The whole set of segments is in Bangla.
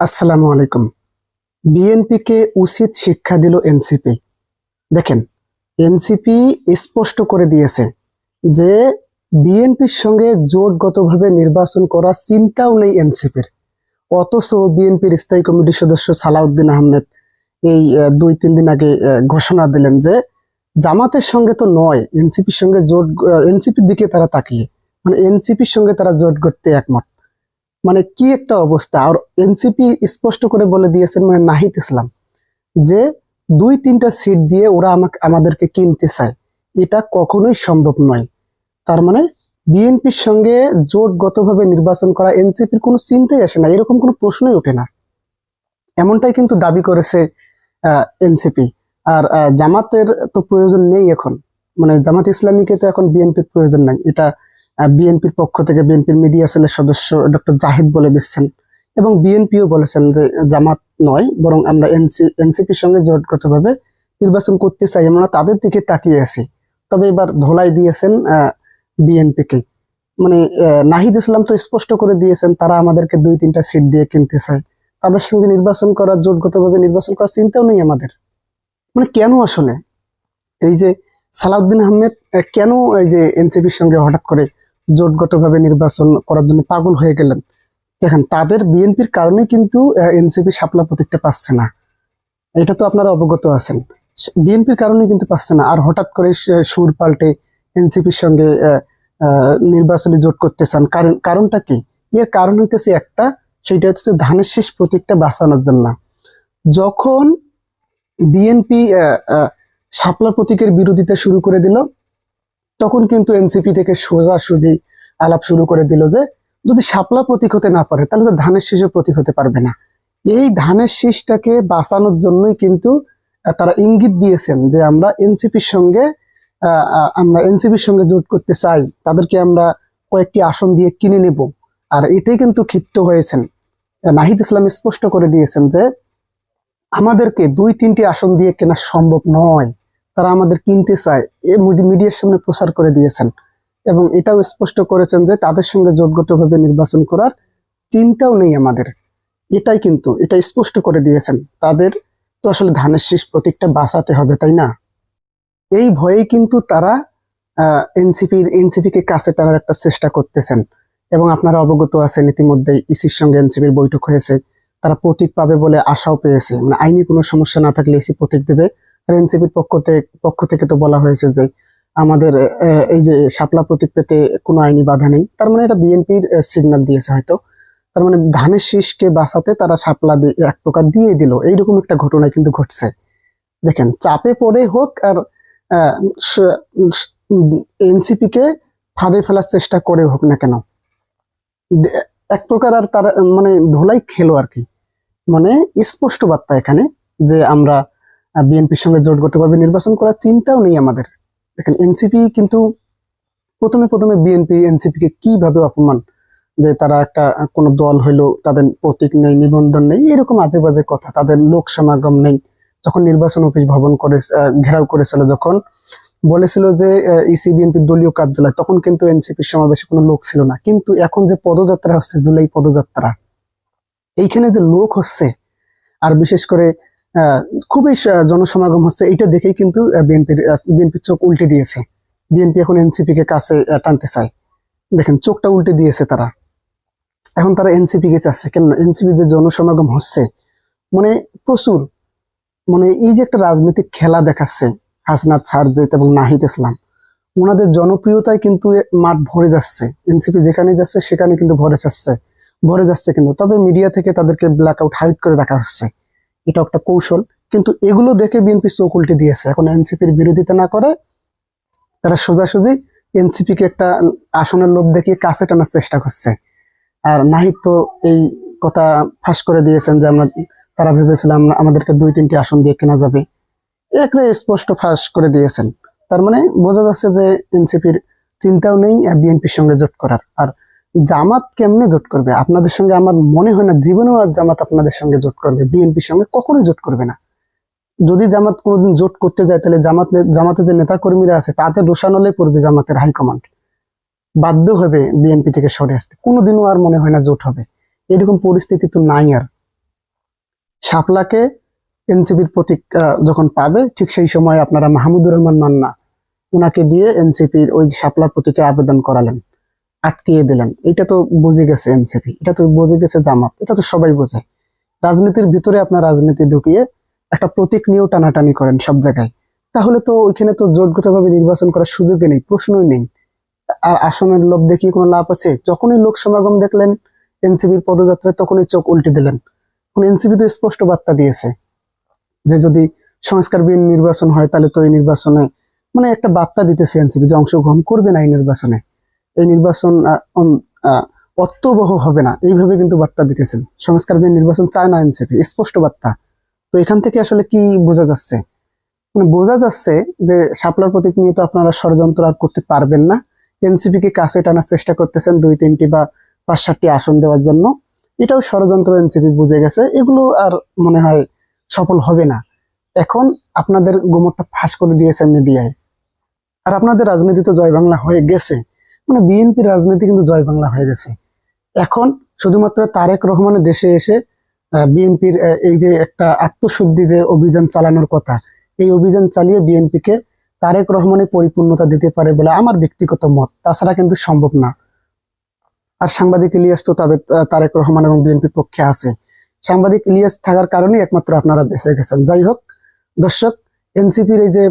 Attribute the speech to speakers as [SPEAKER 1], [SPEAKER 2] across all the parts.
[SPEAKER 1] আসসালামু আলাইকুম। বিএনপিকে উচিত শিক্ষা দিল এনসিপি। দেখেন, এনসিপি স্পষ্ট করে দিয়েছে যে বিএনপির সঙ্গে জোটগতভাবে নির্বাচন করার চিন্তাও নেই এনসিপির। অথচ বিএনপির স্থায়ী কমিটির সদস্য সালাউদ্দিন আহমেদ এই দুই, তিন দিন আগে ঘোষণা দিলেন যে জামাতের সঙ্গে তো নয়, এনসিপির সঙ্গে জোট এনসিপির দিকে তারা তাকিয়ে। মানে এনসিপির সঙ্গে তারা জোট করতে একমত। মানে কি একটা অবস্থা? আর এনসিপি স্পষ্ট করে বলে দিয়েছেন মানে নাহিদ ইসলাম যে দুই, তিনটা সিট দিয়ে ওরা আমাকে, আমাদেরকে কিনতে চায়। এটা কখনোই সম্ভব নয়। তার মানে বিএনপির সঙ্গে জোটগতভাবে নির্বাচন করা এনসিপির কোনো চিন্তাই আসে না। এরকম কোনো প্রশ্নই ওঠে না। এমনটাই কিন্তু দাবি করেছে এনসিপি। আর জামাতের তো প্রয়োজন নেই এখন। মানে জামাত ইসলামীকে তো এখন বিএনপির প্রয়োজন নাই। এটা বিএনপির পক্ষ থেকে বিএনপির মিডিয়া সেলের সদস্য ডক্টর জাহিদ বলে দিচ্ছেন এবং বিএনপিও বলেছেন যে জামাত নয়, বরং আমরা এনসি, এনসিপির সঙ্গে জোটগতভাবে নির্বাচন করতে চাই, আমরা তাদের দিকে তাকিয়ে আছি। তবে এবার ধোলাই দিয়েছেন বিএনপিকে। মানে নাহিদ ইসলাম তো স্পষ্ট করে দিয়েছেন, তারা আমাদেরকে দুই, তিনটা সিট দিয়ে কিনতে চায়। তাদের সঙ্গে নির্বাচন করার, জোটগতভাবে নির্বাচন করার চিন্তাও নেই আমাদের। মানে কেন আসলে? এই যে সালাউদ্দিন আহমেদ কেন এই যে এনসিপির সঙ্গে হঠাৎ করে জোটগতভাবে নির্বাচন করার জন্য পাগল হয়ে গেলেন। দেখেন, তাদের বিএনপির কারণে কিন্তু এনসিপি সাপলা প্রতীকটা পাচ্ছে না। এটা তো আপনারা অবগত আছেন। বিএনপির কারণে কিন্তু পাচ্ছে না। আর হঠাৎ করে সুর পাল্টে এনসিপির সঙ্গে নির্বাচনী জোট করতে চান, কারণ, কারণটা কি? এর কারণ হইতেছে একটা, সেটা হচ্ছে ধানের শেষ প্রতীকটা বাঁচানোর জন্য। যখন বিএনপি শাপলা প্রতীকের বিরোধিতা শুরু করে দিল তখন কিন্তু এনসিপি থেকে সোজাসুজি আলাপ শুরু করে দিল যে, যদি শাপলা প্রতীক হতে না পারে, তাহলে তো ধানের শীষও প্রতীক হতে পারবে না। এই ধানের শীষটাকে বাঁচানোর জন্যই কিন্তু তারা ইঙ্গিত দিয়েছেন যে আমরা এনসিপির সঙ্গে আমরা এনসিপির সঙ্গে জোট করতে চাই, তাদেরকে আমরা কয়েকটি আসন দিয়ে কিনে নেব। আর এটাই কিন্তু ক্ষিপ্ত হয়েছেন। নাহিদ ইসলাম স্পষ্ট করে দিয়েছেন যে, আমাদেরকে দুই তিনটি আসন দিয়ে কেনা সম্ভব নয়। তারা আমাদের কিনতে চায়। এ মিডিয়ার সামনে প্রচার করে দিয়েছেন। এবং এটাও স্পষ্ট করেছেন যে তাদের সঙ্গে জোটগতভাবে নির্বাচন করার চিন্তাও নেই আমাদের। এটাই কিন্তু এটা স্পষ্ট করে দিয়েছেন। তাদের তো আসলে ধানের শীষ প্রতীকটা বাঁচাতে হবে, তাই না? এই ভয়ে কিন্তু তারা এনসিপির এনসিপিকে কাছে টানার একটা চেষ্টা করতেছেন। এবং আপনারা অবগত আছেন ইতিমধ্যে ইসির সঙ্গে এনসিপির বৈঠক হয়েছে। তারা প্রতীক পাবে বলে আশাও পেয়েছে। মানে আইনি কোনো সমস্যা না থাকলে এসি প্রতীক দেবে। এনসিপির পক্ষ থেকে পক্ষ থেকে তো বলা হয়েছে যে আমাদের এই যে শাপলা প্রতীক পেতে কোনো আইনি বাধা নেই। তার মানে এটা বিএনপির সিগন্যাল দিয়েছে হয়তো। তার মানে ধানের শীষকে বাঁচাতে তারা দিয়ে এক প্রকার দিয়ে দিল। এইরকম একটা ঘটনা কিন্তু ঘটছে। দেখেন, চাপে পড়ে হোক আর এনসিপি কে ফাঁদে ফেলার চেষ্টা করে হোক না কেন। এক প্রকার আর তার মানে ধোলাই খেলো আর কি। মানে স্পষ্ট বার্তা এখানে যে আমরা বিএনপির সঙ্গে জোটগতভাবে নির্বাচন করার চিন্তাও নেই আমাদের। দেখেন এনসিপি কিন্তু প্রথমে প্রথমে বিএনপি এনসিপি কে কীভাবে অপমান যে তারা একটা কোনো দল হইল, তাদের প্রতীক নেই, নিবন্ধন নেই, এরকম আজে বাজে কথা, তাদের লোক সমাগম নেই। যখন নির্বাচন অফিস ভবন করে ঘেরাও করেছিল, যখন বলেছিল যে ইসি বিএনপির দলীয় কার্যালয়, তখন কিন্তু এনসিপির সমাবেশে কোনো লোক ছিল না। কিন্তু এখন যে পদযাত্রা হচ্ছে, জুলাই পদযাত্রা, এইখানে যে লোক হচ্ছে, আর বিশেষ করে খুবই জনসমাগম হচ্ছে। এটা দেখেই কিন্তু বিএনপির বিএনপির চোখ উল্টে দিয়েছে। বিএনপি এখন এনসিপি কে কাছে টানতে চায়। দেখেন, চোখটা উল্টে দিয়েছে তারা। এখন তারা এনসিপি কে চাচ্ছে। কেন এনসিপি যে জনসমাগম হচ্ছে মানে প্রচুর। মানে এই যে একটা রাজনৈতিক খেলা দেখাচ্ছে, হাসনাত সারজেত এবং নাহিদ ইসলাম, ওনাদের জনপ্রিয়তায় কিন্তু মাঠ ভরে যাচ্ছে। এনসিপি যেখানে যাচ্ছে সেখানে কিন্তু ভরে যাচ্ছে। ভরে যাচ্ছে কিন্তু। তবে মিডিয়া থেকে তাদেরকে ব্ল্যাক আউট হাইড করে রাখা হচ্ছে। এটা একটা কৌশল। কিন্তু এগুলো দেখে বিএনপি চোখ উল্টে দিয়েছে। এখন এনসিপির বিরোধিতা না করে তারা সোজাসুজি এনসিপি কে একটা আসনের লোক দেখিয়ে কাছে টানার চেষ্টা করছে। আর নাহিদ তো এই কথা ফাঁস করে দিয়েছেন যে আমরা তারা ভেবেছিলাম আমাদেরকে দুই তিনটি আসন দিয়ে কেনা যাবে। একটা স্পষ্ট ফাঁস করে দিয়েছেন। তার মানে বোঝা যাচ্ছে যে এনসিপির চিন্তাও নেই বিএনপির সঙ্গে জোট করার। আর জামাত কেমনে জোট করবে? আপনাদের সঙ্গে আমার মনে হয় না, জীবনেও আর জামাত আপনাদের সঙ্গে জোট করবে, বিএনপির সঙ্গে কখনোই জোট করবে না। যদি জামাত কোনোদিন জোট করতে যায়, তাহলে জামাত জামাতের যে নেতা কর্মীরা আছে তাদের রোশানলে পড়বে জামাতের হাইকমান্ড। বাধ্য হবে বিএনপি থেকে সরে আসতে। কোনোদিনও আর মনে হয় না জোট হবে। এরকম পরিস্থিতি তো নাই আর। শাপলাকে এনসিপির প্রতীক যখন পাবে, ঠিক সেই সময় আপনারা মাহমুদুর রহমান মান্না ওনাকে দিয়ে এনসিপির ওই শাপলা প্রতীকের আবেদন করালেন। আটকিয়ে দিলেন। এটা তো বুঝে গেছে এনসিপি, এটা তো বুঝে গেছে জামাত, এটা তো সবাই বোঝে। রাজনীতির ভিতরে আপনার রাজনীতি ঢুকিয়ে একটা প্রতীক নিয়েও টানাটানি করেন সব জায়গায়। তাহলে তো ওইখানে তো জোটগতভাবে নির্বাচন করার সুযোগই নেই, প্রশ্নই নেই। আর আসনের লোভ দেখিয়ে কোনো লাভ আছে? যখনই লোক সমাগম দেখলেন এনসিপির পদযাত্রায়, তখনই চোখ উল্টে দিলেন। এখন এনসিপি তো স্পষ্ট বার্তা দিয়েছে যে যদি সংস্কার বিহীন নির্বাচন হয়, তাহলে তো এই নির্বাচনে মানে একটা বার্তা দিতেছে এনসিপি যে অংশগ্রহণ করবে না এই নির্বাচনে। এই নির্বাচন অর্থবহ হবে না। এইভাবে কিন্তু বার্তা দিতেছেন। সংস্কার নির্বাচন চায় না এনসিপি। স্পষ্ট বার্তা। তো এখান থেকে আসলে কি বোঝা যাচ্ছে? মানে বোঝা যাচ্ছে যে শাপলার প্রতীক নিয়ে তো আপনারা ষড়যন্ত্র আর করতে পারবেন না। এনসিপি কে কাছে টানার চেষ্টা করতেছেন দুই, তিনটি বা পাঁচ, সাতটি আসন দেওয়ার জন্য। এটাও ষড়যন্ত্র এনসিপি বুঝে গেছে। এগুলো আর মনে হয় সফল হবে না। এখন আপনাদের গোমরটা ফাঁস করে দিয়েছে মিডিয়ায়। আর আপনাদের রাজনীতি তো জয় বাংলা হয়ে গেছে। মানে বিএনপির রাজনীতি কিন্তু জয় বাংলা হয়ে গেছে। এখন শুধুমাত্র তারেক রহমানের দেশে এসে বিএনপির এই যে একটা আত্মশুদ্ধি যে অভিযান চালানোর কথা, এই অভিযান চালিয়ে বিএনপিকে তারেক রহমানের পরিপূর্ণতা দিতে পারে বলে আমার ব্যক্তিগত মত। তাছাড়া কিন্তু সম্ভব না। আর সাংবাদিক ইলিয়াস তো তাদের তারেক রহমান এবং বিএনপির পক্ষে আছে। সাংবাদিক ইলিয়াস থাকার কারণে একমাত্র আপনারা বেঁচে গেছেন। যাই হোক, দর্শক, এনসিপির এই যে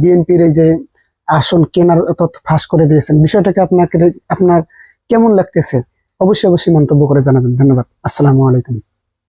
[SPEAKER 1] বিএনপির এই যে আসন কেনার তথ্য ফাঁস করে দিয়েছেন। বিষয়টাকে আপনাকে আপনার কেমন লাগতেছে? অবশ্যই অবশ্যই মন্তব্য করে জানাবেন। ধন্যবাদ। আসসালামু আলাইকুম।